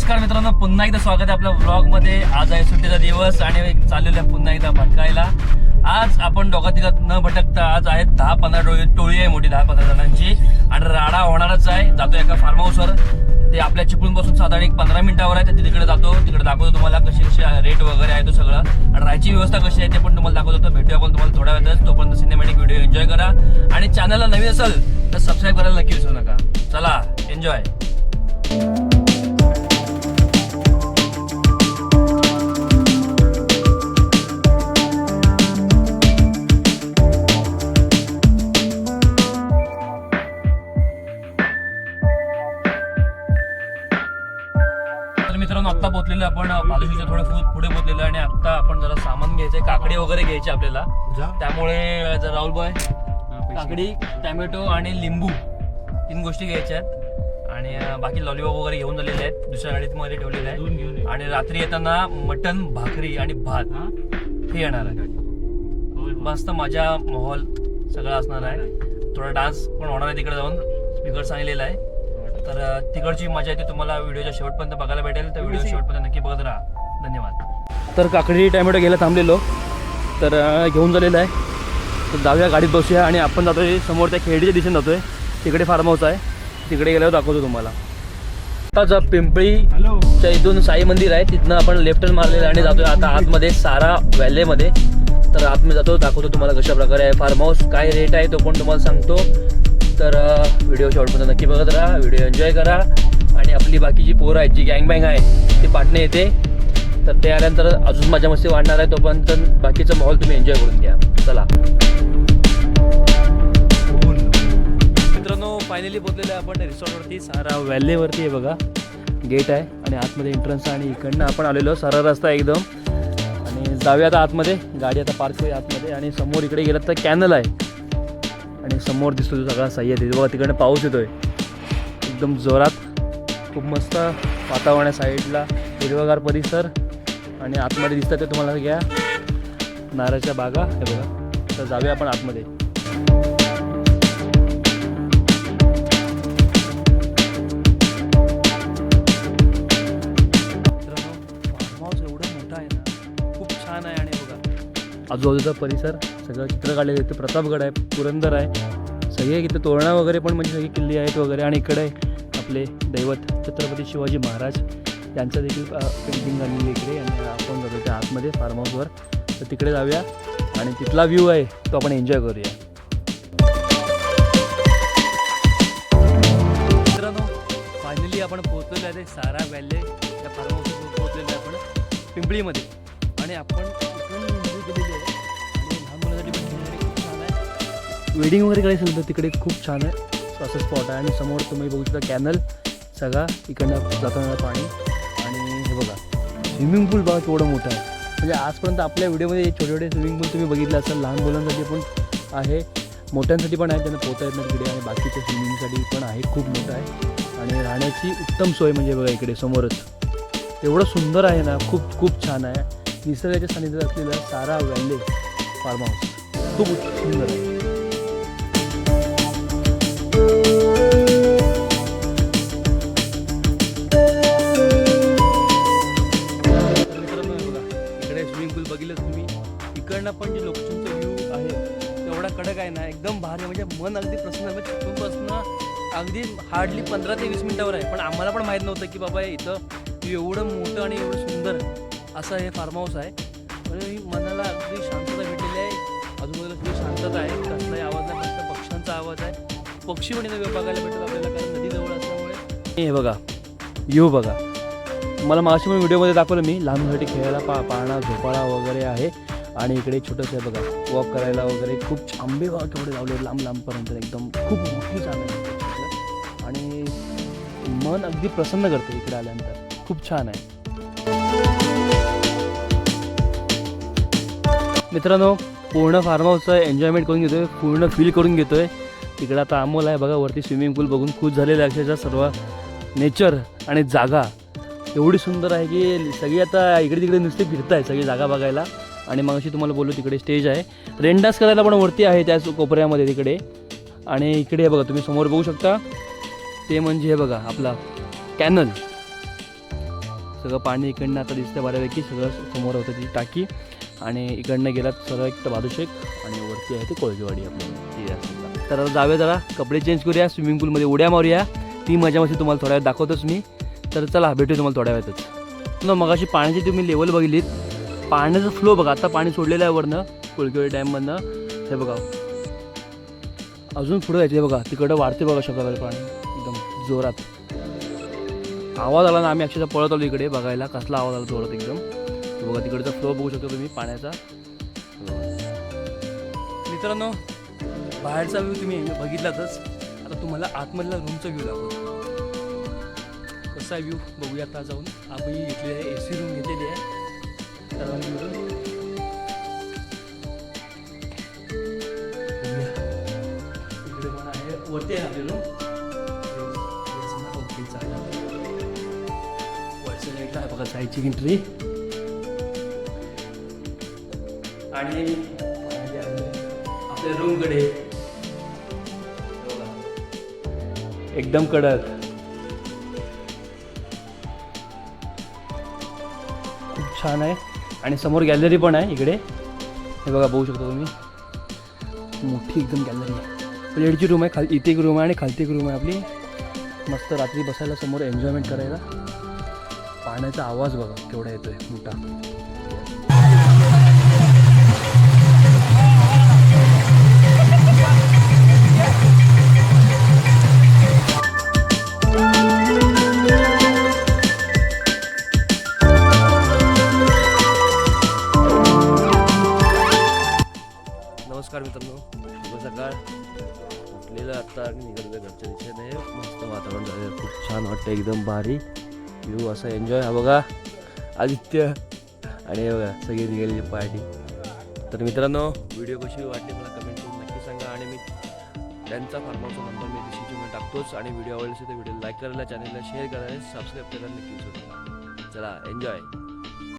नमस्कार मित्रांनो पुन्हा एकदा स्वागत आहे आपल्या ब्लॉगमध्ये आज आहे सुट्टीचा दिवस आणि चाललेला आहे पुन्हा एकदा भटकायला. आज आपण दोघा तिघात न भटकता आज आहेत दहा पंधरा टोळी टोळी आहे मोठी दहा पंधरा जणांची. आणि राडा होणारच आहे. जातो एका फार्म हाऊसवर ते आपल्या चिपळूणपासून साधारण एक पंधरा मिनिटावर आहे. तर तिकडे जातो. तिकडे दाखवतो तुम्हाला कशी कशी रेट वगैरे आहे तो सगळं. आणि राहायची व्यवस्था कशी आहे ते पण तुम्हाला दाखवतो. भेटूया आपण तुम्हाला थोड्या वेळातच. तोपर्यंत सिनेमॅटिक व्हिडिओ एन्जॉय करा. आणि चॅनलला नवीन असेल तर सबस्क्राईब करायला नक्की विसरू नका. चला एन्जॉय तर मित्रांनो आता पोहोचलेलो आहे आपण. बालुशीच्या थोडं फूट पुढे पोहोचलेलो आहे आणि आता आपण जरा सामान घ्यायचंय काकडी वगैरे घ्यायची आपल्याला. त्यामुळे जर राहुल बॉय काकडी टॅमॅटो आणि लिंबू तीन गोष्टी घ्यायच्या आहेत. आणि बाकी लॉलीपॉप वगैरे घेऊन झालेले आहेत. दुसऱ्या गाडीत मध्ये ठेवलेले आहेत. आणि रात्री येताना मटन भाकरी आणि भात हे? येणार आहे. मस्त मजा माहोल सगळं असणार आहे. थोडा डान्स पण होणार आहे तिकडे जाऊन. स्पीकर सांगलेला आहे. तर तिकडची मजा आहे ती तुम्हाला व्हिडिओच्या शेवटपर्यंत बघायला भेटेल. तर व्हिडिओ शेवटपर्यंत नक्की बघत राहा. धन्यवाद. तर काकडी टॅमॅटो घ्यायला थांबलेलो. तर घेऊन झालेलं आहे. तर जाऊया गाडीत बसूया आणि आपण जातोय समोर त्या खेडीच्या दिशेने जातोय. तिकडे फार्म हाऊस आहे. तिकडे गेल्यावर दाखवतो तुम्हाला. आता जर पिंपळीच्या इथून साई मंदिर आहे. तिथनं आपण लेफ्ट टर्न मारलेलं आहे आणि जातोय आता आतमध्ये सारा व्हॅलीमध्ये तर आतमध्ये जातो. दाखवतो तुम्हाला कशा प्रकारे आहे फार्म हाऊस काय रेट आहे तो पण तुम्हाला सांगतो. तर व्हिडिओ शॉर्टमध्ये नक्की बघत राहा व्हिडिओ एन्जॉय करा. आणि आपली बाकीची पोरं आहेत जी गँग बँग आहे ती पाटणे येते. तर ते आल्यानंतर अजून माझ्या मस्ती वाढणार आहे तोपर्यंत बाकीचं माहोल तुम्ही एन्जॉय करून घ्या. चला. मित्रांनो फायनली पोहोचलेलो आहे आपण रिसॉर्टवरती. सारा व्हॅलीवरती आहे बघा. गेट आहे आणि आतमध्ये एंट्रन्स आहे आणि इकडनं आपण आलेलो सारा रस्ता आहे एकदम. आणि जाऊया आता आतमध्ये. गाडी आता पार्क होईल आतमध्ये. आणि समोर इकडे गेलात तर कॅनल आहे. आणि समोर दिसतो तो सगळा सह्याद आहे बघा तिकडनं पाऊस येतोय. एकदम जोरात. खूप मस्त वातावरण आहे साईडला. हिरवगार परिसर. आणि आतमध्ये दिसतात ते तुम्हाला घ्या. नारळाच्या बागा. हे बघा. तर जाऊया आपण आतमध्ये. आजूबाजूचा परिसर सगळं चित्र काढलेलं आहे इथे प्रतापगड आहे पुरंदर आहे. सगळे इथे तोरणा वगैरे पण म्हणजे सगळी किल्ले आहेत वगैरे आणि इकडे आपले दैवत छत्रपती शिवाजी महाराज यांचं देखील पेंटिंग आणलेली इकडे आणि आपण जातो त्या आतमध्ये फार्म हाऊसवर तर तिकडे जाऊया आणि तिथला व्ह्यू आहे तो आपण एन्जॉय करूया. मित्रांनो फायनली आपण पोहोचलेलो आहे ते सारा व्हॅली या फार्म हाऊसवर पोहोचलेलो आहे आपण पिंपळीमध्ये. आणि आपण वेडिंग वगैरे करायचं असेल तर तिकडे खूप छान आहे. असं स्पॉट आहे. आणि समोर तुम्ही बघू शकता कॅनल सगळा इकडनं जाताना पाणी. आणि हे बघा स्विमिंग पूल बघा केवढं मोठं आहे. म्हणजे आजपर्यंत आपल्या व्हिडिओमध्ये छोटे छोटे स्विमिंग पूल तुम्ही बघितलं असेल लहान मुलांसाठी पण आहे. मोठ्यांसाठी पण आहे त्यांना पोहता येत नाही तिकडे. आणि बाकीच्या स्विमिंगसाठी पण आहे खूप मोठं आहे. आणि राहण्याची उत्तम सोय म्हणजे बघा इकडे समोरच. एवढं सुंदर आहे ना खूप खूप छान आहे. निसर्गाच्या सानिध्यात असलेलं सारा व्हॅली फार्म हाऊस खूप सुंदर आहे. इकडनं पण जे लोकेशनचं व्ह्यू आहे तेवढा कडक आहे ना एकदम भारी आहे. म्हणजे मन अगदी प्रसन्न आहे. म्हणजे अगदी हार्डली पंधरा ते वीस मिनिटावर आहे. पण आम्हाला पण माहीत नव्हतं की बाबा इथं एवढं मोठं आणि एवढं सुंदर असं हे फार्म हाऊस आहे. म्हणजे मनाला अगदी शांतता भेटलेली आहे. आजूबाजूला सगळी शांतता आहे. कसलाही आवाज नाही फक्त पक्ष्यांचा आवाज आहे. पक्षी पण इथं बघायला भेटत आपल्याला कारण नदीजवळ असल्यामुळे. हे बघा येऊ बघा. मला मागाशी पण व्हिडिओमध्ये दाखवलं मी. लहान खेळायला पा पाळणा झोपाळा वगैरे आहे. आणि इकडे छोटंसं आहे बघा वॉक करायला वगैरे खूप आंबे बघा केवढे लावले लांब लांबपर्यंत एकदम खूप मोठी जागा आहे. आणि मन अगदी प्रसन्न करतं इकडे आल्यानंतर. खूप छान आहे. मित्रांनो पूर्ण फार्म हाऊसचं एन्जॉयमेंट करून घेतोय पूर्ण फील करून घेतोय. तिकडं आता अमोल आहे बघा वरती स्विमिंग पूल बघून खूप झालेलं अक्षरशः सर्व. नेचर आणि जागा. एवढी सुंदर आहे की सगळी आता इकडे तिकडे नुसते फिरताय सगळी जागा बघायला. आणि मग अशी तुम्हाला बोलू तिकडे स्टेज आहे. रेनडास करायला पण वरती आहे त्याच कोपऱ्यामध्ये तिकडे. आणि इकडे हे बघा तुम्ही समोर बघू शकता. ते म्हणजे हे बघा आपला कॅनल सगळं पाणी इकडनं आता दिसतं बऱ्यापैकी सगळं समोर होतं ती टाकी. आणि इकडनं गेलात सरळ एक तर बादुशेक आणि वरती आहे ते कोळगेवाडी आपल्याला ती तर आता जाऊया जरा कपडे चेंज करूया स्विमिंग पूलमध्ये उड्या मारूया. ती मजा मस्ती तुम्हाला थोड्या वेळात दाखवतोच मी. तर चला भेटू तुम्हाला थोड्या वेळातच. न मगाशी पाण्याची तुम्ही लेवल बघितलीत. पाण्याचा फ्लो बघा आता पाणी सोडलेलं आहे वरनं कुळकिवळी डॅममधनं हे बघा. अजून पुढे जायचे बघा तिकडं वाढते बघा शकत पाणी एकदम जोरात. आवाज आला ना आम्ही अक्षरशः पळत आलो इकडे बघायला कसला आवाज आला जोरात एकदम. बघा तिकडचा फ्लो बघू शकता तुम्ही पाण्याचा. मित्रांनो बाहेरचा व्ह्यू तुम्ही बघितलातच. आता तुम्हाला आतमधला रूमचा व्ह्यू दाखवतो. कसा व्ह्यू बघूया आता जाऊन. आम्ही घेतलेली आहे ए सी रूम घेतलेली आहे. सर्वांनी मिळून इकडे पण आहे वरती आहे वरच्या साईडला आहे बघा जायची एंट्री आणि आपल्या रूमकडे एकदम कडक. खूप छान आहे. आणि समोर गॅलरी पण आहे इकडे. हे बघा बघू शकता तुम्ही. मोठी एकदम गॅलरी आहे. प्लेटची रूम आहे खाल इथे एक रूम आहे आणि खालती एक रूम आहे आपली. मस्त रात्री बसायला समोर एन्जॉयमेंट करायला. पाण्याचा आवाज बघा केवढा येतोय मोठा. नमस्कार मित्रांनो. शुभ सकाळ. उठलेलं आत्ता आणि निघालेलं घरच्या दिशेने. मस्त वातावरण झालं खूप छान वाटतं एकदम भारी व्ह्यू असा एन्जॉय हा बघा. आदित्य आणि हे बघा सगळी निघालेली पार्टी तर मित्रांनो व्हिडिओ कशी वाटली मला कमेंट करून नक्की सांगा. आणि मी त्यांचा फार्म नंबर मी डिस्क्रिप्शनमध्ये टाकतोच. आणि व्हिडिओ आवडला असेल तर व्हिडिओ लाईक करायला चॅनलला शेअर करायला सबस्क्राईब करायला नक्कीच विसरू चला एन्जॉय